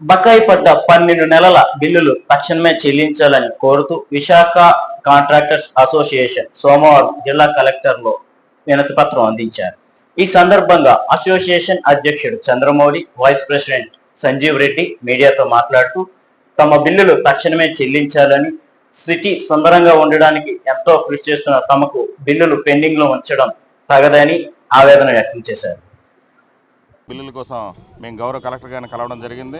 బకాయి పడ్డ పన్నెండు నెలల బిల్లులు తక్షణమే చెల్లించాలని కోరుతూ విశాఖ కాంట్రాక్టర్స్ అసోసియేషన్ సోమవారం జిల్లా కలెక్టర్లో వినతి పత్రం అందించారు. ఈ సందర్భంగా అసోసియేషన్ అధ్యక్షుడు చంద్రమౌళి వైస్ ప్రెసిడెంట్ సంజీవ్ రెడ్డి మీడియాతో మాట్లాడుతూ తమ బిల్లులు తక్షణమే చెల్లించాలని సిటీ సుందరంగా ఉండడానికి ఎంతో కృషి చేస్తున్న తమకు బిల్లులు పెండింగ్లో ఉంచడం తగదని ఆవేదన వ్యక్తం చేశారు. బిల్లుల కోసం మేము గౌరవ కలెక్టర్ గారిని కలవడం జరిగింది.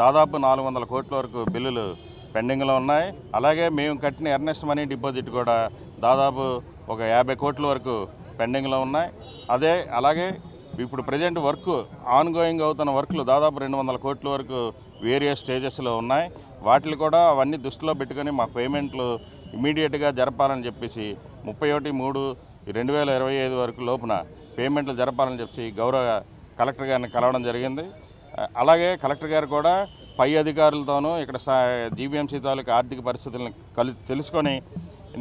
దాదాపు నాలుగు వందల కోట్ల వరకు బిల్లులు పెండింగ్లో ఉన్నాయి. అలాగే మేము కట్టిన ఎర్నెస్ట్ మనీ డిపాజిట్ కూడా దాదాపు ఒక యాభై కోట్ల వరకు పెండింగ్లో ఉన్నాయి. అదే అలాగే ఇప్పుడు ప్రజెంట్ వర్క్ ఆన్ గోయింగ్ అవుతున్న వర్క్లు దాదాపు రెండు వందల కోట్ల వరకు వేరియస్ స్టేజెస్లో ఉన్నాయి. వాటిని కూడా అవన్నీ దృష్టిలో పెట్టుకొని మా పేమెంట్లు ఇమీడియట్గా జరపాలని చెప్పేసి ముప్పై ఒకటి మూడు రెండు వేల ఇరవై ఐదు వరకు లోపున పేమెంట్లు జరపాలని చెప్పి గౌరవ కలెక్టర్ గారిని కలవడం జరిగింది. అలాగే కలెక్టర్ గారు కూడా పై అధికారులతోనూ ఇక్కడ జీబీఎంసీ తాలూకు ఆర్థిక పరిస్థితులను కలి తెలుసుకొని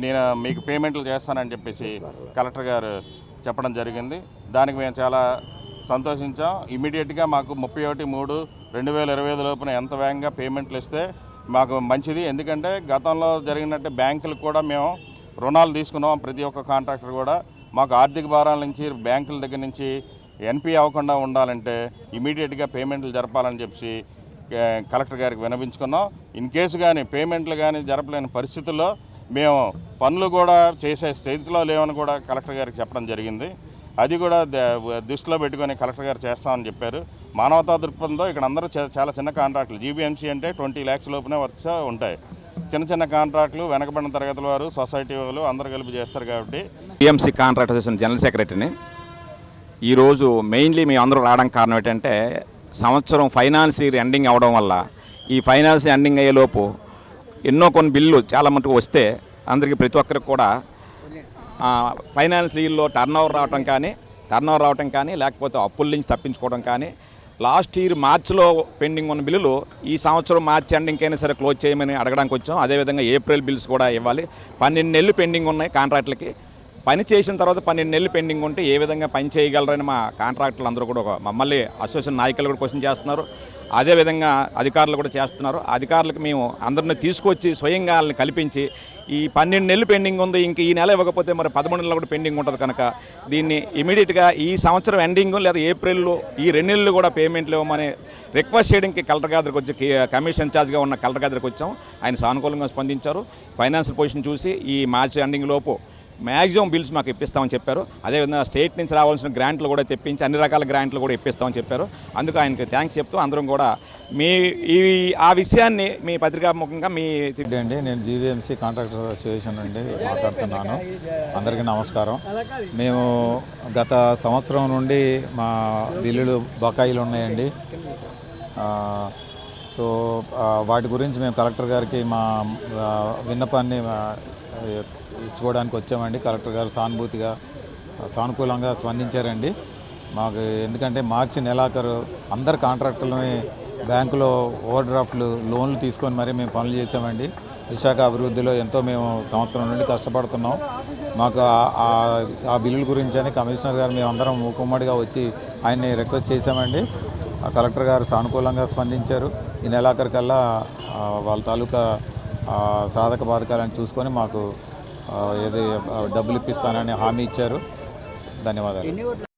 నేను మీకు పేమెంట్లు చేస్తానని చెప్పేసి కలెక్టర్ గారు చెప్పడం జరిగింది. దానికి మేము చాలా సంతోషించాం. ఇమీడియట్గా మాకు ముప్పై ఒకటి మూడు రెండు వేల ఇరవై ఐదు లోపున ఎంత వేగంగా పేమెంట్లు ఇస్తే మాకు మంచిది. ఎందుకంటే గతంలో జరిగినట్టు బ్యాంకులకు కూడా మేము రుణాలు తీసుకున్నాం. ప్రతి ఒక్క కాంట్రాక్టర్ కూడా మాకు ఆర్థిక భారాల నుంచి బ్యాంకుల దగ్గర నుంచి ఎన్పి అవ్వకుండా ఉండాలంటే ఇమీడియట్గా పేమెంట్లు జరపాలని చెప్పి కలెక్టర్ గారికి వినపించుకున్నాం ఇన్ కేసు కానీ పేమెంట్లు కానీ జరపలేని పరిస్థితుల్లో మేము పనులు కూడా చేసే స్థితిలో లేవని కూడా కలెక్టర్ గారికి చెప్పడం జరిగింది. అది కూడా ద- దృష్టిలో పెట్టుకొని కలెక్టర్ గారు చేస్తామని చెప్పారు. మానవతా దృక్పథంతో ఇక్కడ అందరూ చాలా చిన్న కాంట్రాక్టులు. జీబీఎంసీ అంటే ట్వంటీ ల్యాక్స్ లోపునే వర్క్స్ ఉంటాయి. చిన్న చిన్న కాంట్రాక్టులు వెనకబడిన తరగతుల వారు సొసైటీ వాళ్ళు అందరూ కలిపి చేస్తారు కాబట్టి. టీఎంసీ కాంట్రాక్ట్ అసోసియేషన్ జనరల్ సెక్రటరీని ఈరోజు మెయిన్లీ మేము అందరూ రావడానికి కారణం ఏంటంటే సంవత్సరం ఫైనాన్స్ ఇయర్ ఎండింగ్ అవడం వల్ల ఈ ఫైనాన్స్ ఎండింగ్ అయ్యేలోపు ఎన్నో కొన్ని బిల్లు చాలా మటుకు వస్తే అందరికీ ప్రతి ఒక్కరికి కూడా ఫైనాన్స్ ఇయర్లో టర్న్ ఓవర్ రావటం కానీ టర్న్ ఓవర్ రావటం కానీ లేకపోతే అప్పుల నుంచి తప్పించుకోవడం కానీ లాస్ట్ ఇయర్ మార్చిలో పెండింగ్ ఉన్న బిల్లులు ఈ సంవత్సరం మార్చి ఎండింగ్కైనా సరే క్లోజ్ చేయమని అడగడానికి వచ్చాం. అదేవిధంగా ఏప్రిల్ బిల్స్ కూడా ఇవ్వాలి. పన్నెండు నెలలు పెండింగ్ ఉన్నాయి కాంట్రాక్ట్లకి. పని చేసిన తర్వాత పన్నెండు నెలలు పెండింగ్ ఉంటే ఏ విధంగా పని చేయగలరని మా కాంట్రాక్టర్లు అందరూ కూడా ఒక- మమ్మల్ని అసోసియేషన్ నాయకులు కూడా క్వశ్చన్ చేస్తున్నారు. అదేవిధంగా అధికారులు కూడా చేస్తున్నారు. అధికారులకు మేము అందరిని తీసుకొచ్చి స్వయంగా వాళ్ళని కల్పించి ఈ పన్నెండు నెలలు పెండింగ్ ఉంది ఇంక ఈ నెల ఇవ్వకపోతే మరి పదమూడు నెలలు కూడా పెండింగ్ ఉంటుంది కనుక దీన్ని ఇమీడియట్గా ఈ సంవత్సరం ఎండింగ్ లేదా ఏప్రిల్లో ఈ రెండు నెలలు కూడా పేమెంట్లు ఇవ్వమని రిక్వెస్ట్ చేయడానికి కలెక్టర్ గారికి వచ్చి కమిషన్ ఛార్జ్గా ఉన్న కలెక్టర్ గారికి వచ్చాం. ఆయన సానుకూలంగా స్పందించారు. ఫైనాన్షియల్ పొజిషన్ చూసి ఈ మార్చి ఎండింగ్ లోపు మ్యాక్సిమం బిల్స్ మాకు ఇప్పిస్తామని చెప్పారు. అదేవిధంగా స్టేట్ నుంచి రావాల్సిన గ్రాంట్లు కూడా తెప్పించి అన్ని రకాల గ్రాంట్లు కూడా ఇప్పిస్తామని చెప్పారు. అందుకు ఆయనకి థ్యాంక్స్ చెప్తూ అందరం కూడా మీ ఈ ఆ విషయాన్ని మీ పత్రికాముఖంగా మీ తిట్టండి అండి నేను జీవీఎంసీ కాంట్రాక్టర్ అసోసియేషన్ నుండి మాట్లాడుతున్నాను. అందరికీ నమస్కారం. మేము గత సంవత్సరం నుండి మా బిల్లులు బకాయిలు ఉన్నాయండి. సో వాటి గురించి మేము కలెక్టర్ గారికి మా విన్నపాన్ని ఇచ్చుకోవడానికి వచ్చామండి. కలెక్టర్ గారు సానుభూతిగా సానుకూలంగా స్పందించారండి. మాకు ఎందుకంటే మార్చి నెలాఖరు అందరు కాంట్రాక్టులని బ్యాంకులో ఓవర్ డ్రాఫ్ట్లు లోన్లు తీసుకొని మరీ మేము పనులు చేసామండి. విశాఖ అభివృద్ధిలో ఎంతో మేము సంవత్సరం నుండి కష్టపడుతున్నాం. మాకు ఆ- ఆ- బిల్లుల గురించి అని కమిషనర్ గారు మేము అందరం మూకుమ్మడిగా వచ్చి ఆయన్ని రిక్వెస్ట్ చేశామండి. కలెక్టర్ గారు సానుకూలంగా స్పందించారు. ఈ నెలాఖరికల్లా వాళ్ళ తాలూకా సాధక బాధకాలను చూసుకొని మాకు ఏది డబ్బులు ఇప్పిస్తానని హామీ ఇచ్చారు. ధన్యవాదాలు.